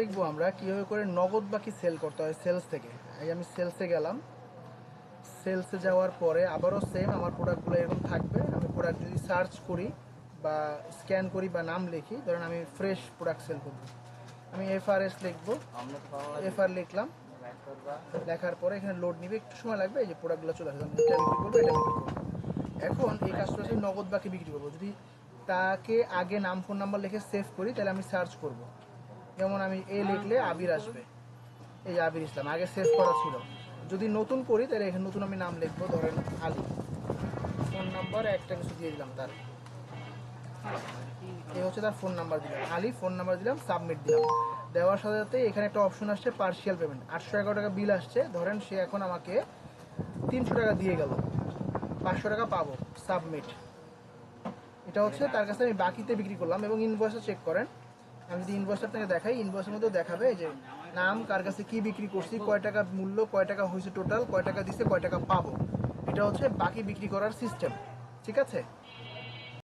দেখব আমরা কীভাবে করে নগদ বাকি সেল করতে হয় সেলস থেকে। এই আমি সেলসে গেলাম। সেলসে যাওয়ার পরে আবারও সেম আমার প্রোডাক্টগুলো এরকম থাকবে। আমি প্রোডাক্ট যদি সার্চ করি বা স্ক্যান করি বা নাম লিখি ধরেন আমি ফ্রেশ প্রোডাক্ট সেল করব। আমি এফআরএস লিখব। এফআর লিখলাম। লেখার পরে এখানে লোড নিবে একটু সময় লাগবে এই যে প্রোডাক্টগুলো চলে আসবে আমি এটা বিক্রি করব এটা বিক্রি করব। এখন এই কাজটা হচ্ছে নগদ বাকি বিক্রি করব। যদি তাকে আগে নাম ফোন নাম্বার লিখে সেভ করি তাহলে আমি সার্চ করব। যেমন আমি এ লিখলে আবির আসবে। এই আবির ইসলাম, আগে সেভ করা ছিল। যদি নতুন করি, তাহলে এখানে নতুন আমি নাম লিখব, ধরেন আলী। ফোন নাম্বার একটা কিছু দিয়ে দিলাম তার। এই হচ্ছে তার ফোন নাম্বার দিলাম। আলী, ফোন নাম্বার দিলাম, সাবমিট দিলাম। দেওয়ার সাথে সাথে এখানে একটা অপশন আসছে পার্সিয়াল পেমেন্ট আটশো এগারো টাকা বিল আসছে। ধরেন সে এখন আমাকে তিনশো টাকা দিয়ে গেল। পাঁচশো টাকা পাবো, সাবমিট। এটা হচ্ছে তার কাছে আমি বাকিতে বিক্রি করলাম এবং ইনভয়েসও চেক করেন। আমি যদি ইনভয়েস আপনাকে দেখাই ইনভয়েসের মধ্যে দেখাবে যে নাম, কার কাছে কি বিক্রি করছি, কয় টাকা মূল্য, কয় টাকা হয়েছে টোটাল কয় টাকা দিছে, কয় টাকা পাবো। এটা হচ্ছে বাকি বিক্রি করার সিস্টেম ঠিক আছে?